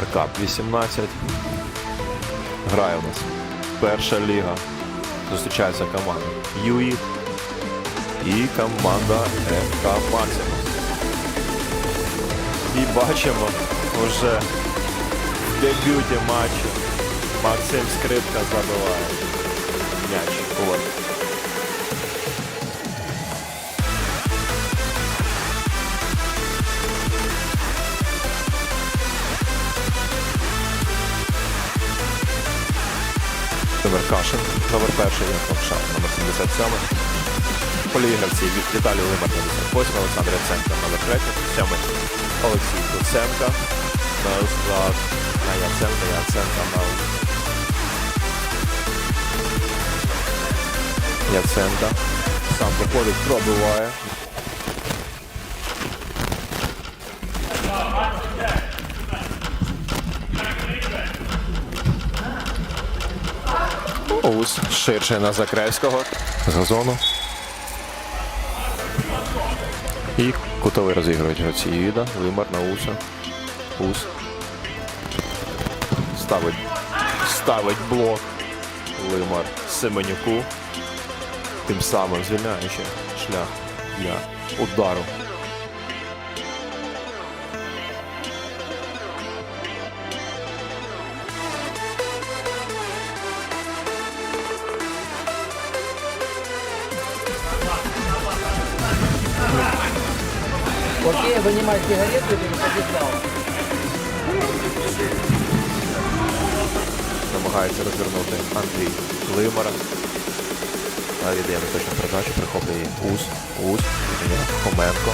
РК 18. Грає у нас перша ліга. Зустрічаються команди ЮІ і команда МК Максимус. І бачимо вже в дебюті матчу Максим Скрипка забиває м'яч. Номер перший, Ковша, номер 77. Полі гравці Віталій Лимар, 88, Олександр Яценко, номер 3, 7, Олексій Куценко, назад на Яценка, Яценко на Яценка. Сам виходить, пробиває. Ус ширше на Закревського з газону. І кутовий розігрують гравці. Іда, Вимар на Уса. Ус. Ставить. Ставить блок. Лимар Семенюку. Тим самим звільняючи шлях для удару. Окей, вынимай сигареты или побежал. Намагається розвернути Андрій Лимара. А віддає точну передачу, прихоплює Ус. Ус. Хоменко.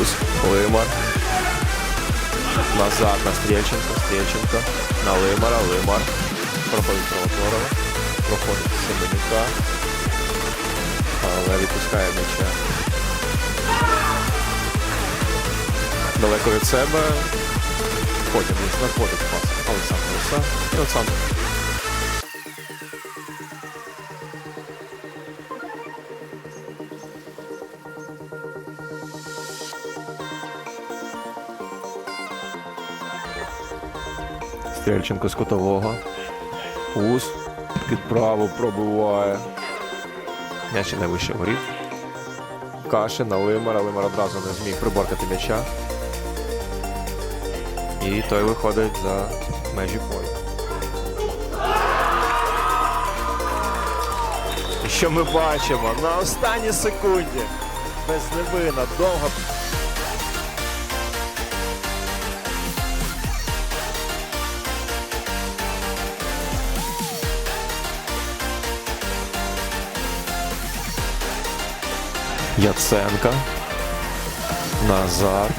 Ус. Лимар. Назад на Стрельченко. Стрельченко. На Лимара. Лимар. Проходить Кровотворова. Проходить Семенюка. Але відпускає м'яча. далеко від себе. Потім він знаходить пас Олександр Лиса. І Олександр. Стрельченко з кутового. Ус під праву пробиває. М'яч не вище воріт. Кашин на Лимара. Лимар одразу не зміг приборкати м'яча. І той виходить за межі поля. І що ми бачимо? На останній секунді. Без невина, довго. Яценка. Назар.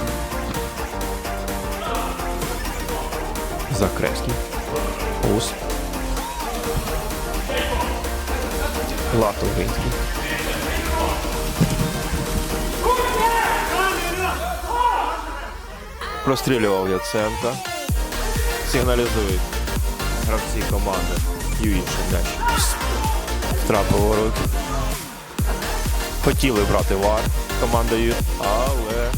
Закревський. Ус. Латовинський. Прострілював Яценка. Сигналізують гравці команди. Юїнше м'яч. Втрапив руки. Хотіли брати вар команда Ю, але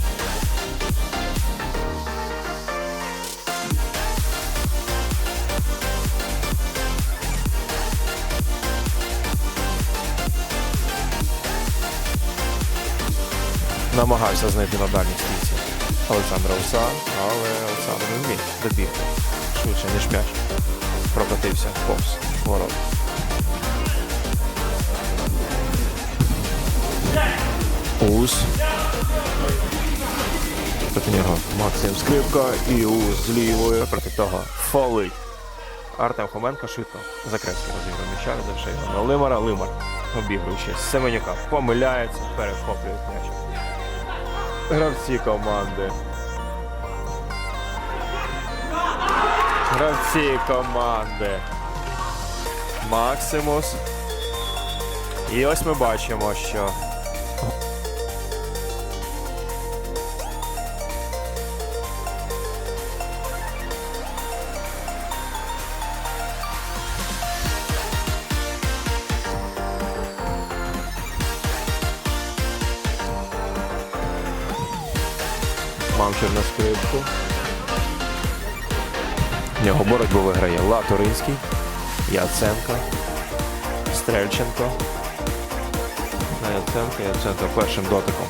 намагався знайти на дальній стійці Олександра Уса, але Олександр не зміг добігти швидше, ніж м'яч. Прокатився повз ворот. Ус. Проти нього Максим Скрипка і Ус з лівої. Проти того фолить. Артем Хоменко швидко. Закревський розіграв м'яча, віддавши його на Лимара. Лимар, обігруючи Семенюка, помиляється, перехоплює м'яч. Гравці команди. Гравці команди. Максимус. І ось ми бачимо, що Мамчев на скрипку. В нього боротьбу виграє Латуринський, Яценко, Стрельченко. Яценко, Яценко першим дотиком.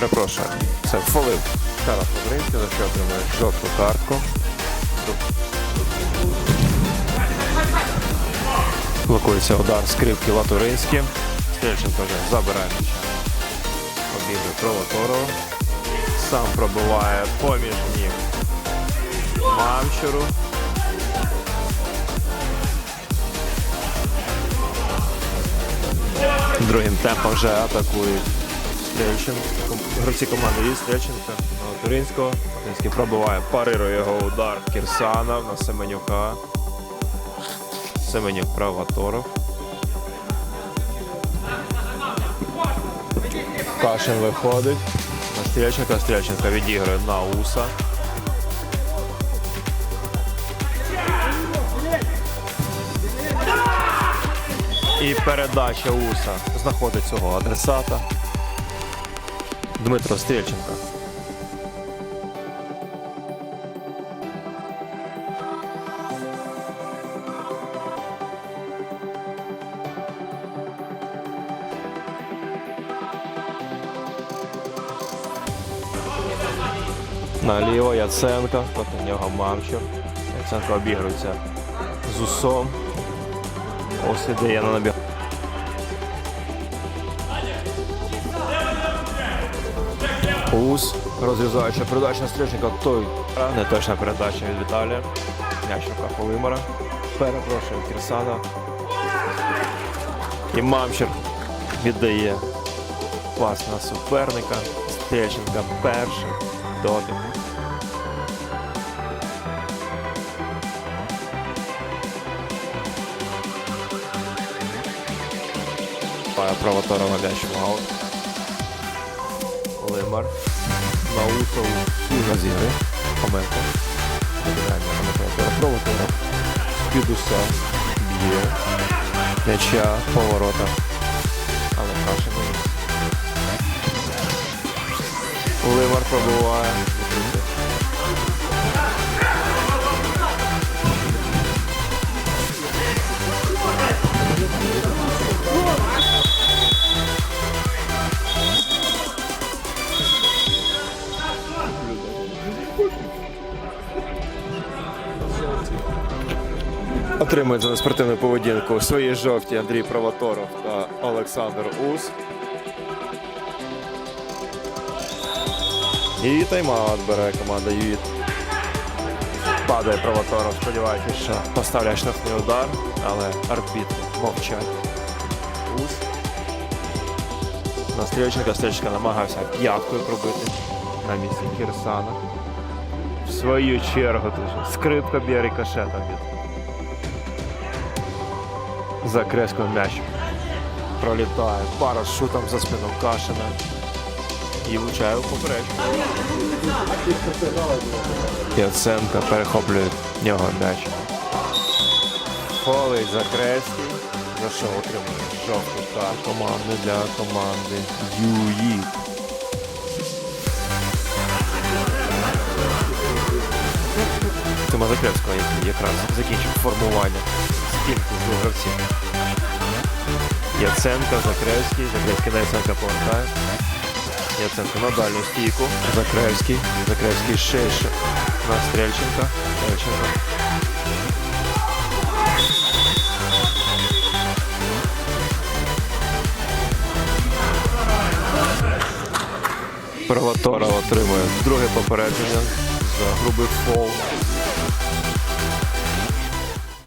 Перепрошую, це фолив Тарас Лавринський, за що отримує жовту картку. Блокується удар скрипки Латуринські. Стрельченко вже забирає м'яча. Обігрує Провоторова. Сам пробиває поміж ніг Мамчуру. Другим темпом вже атакують Стрельченко. Гравці команди є Стрельченко Туринського. Туринський пробиває, парирує його удар Кірсанов на Семенюка. Семенюк Правоторов. Кашин виходить. На Стрельченка. Стрельченко відігрує на Уса. І передача Уса знаходить цього адресата. Дмитро Стрельченко. Наліво Яценко, проти нього Мамчур. Яценко обігрується з усом. Ось іде я на набіг. Ус, розрізаюча передача на Стрельченка, той не точна передача від Віталія. М'яч в руках Волимара. Перепрошую Кірсана. І Мамчер віддає пас на суперника. Стрельченка перший дотик. Провоторова м'яч в аут. Лимар. На усов розігри. Хоменко. Вибираємо на Провотора. Провотора. Б'є. М'яча. Поворота. Але каші не місце. Отримують за неспортивну поведінку свої жовті Андрій Провоторов та Олександр Ус. І тайм-аут бере команда ЮІТ. Падає Провоторов, сподіваючись, що поставляє штрафний удар, але арбітри мовчать. Ус. На Стрільченка Стрільченка намагався п'яткою пробити на місці Кірсана. В свою чергу скрипка б'є рикошетом від Закреслив м'яч. Пролітає парашутом за спину Кашина. І влучає у поперечку. Яценко перехоплює нього м'яч. Фолить Закреслий. За що отримує жовту карту команди для команди ЮІ. Тима Закревського, який якраз закінчив формування з двох гравців. Яценко, Закревський, Закревський на Яценка повертає. Яценко на дальню стійку. Закревський. Закревський ще на Стрельченка. Стрельченко. Провотора отримує друге попередження за грубий фол.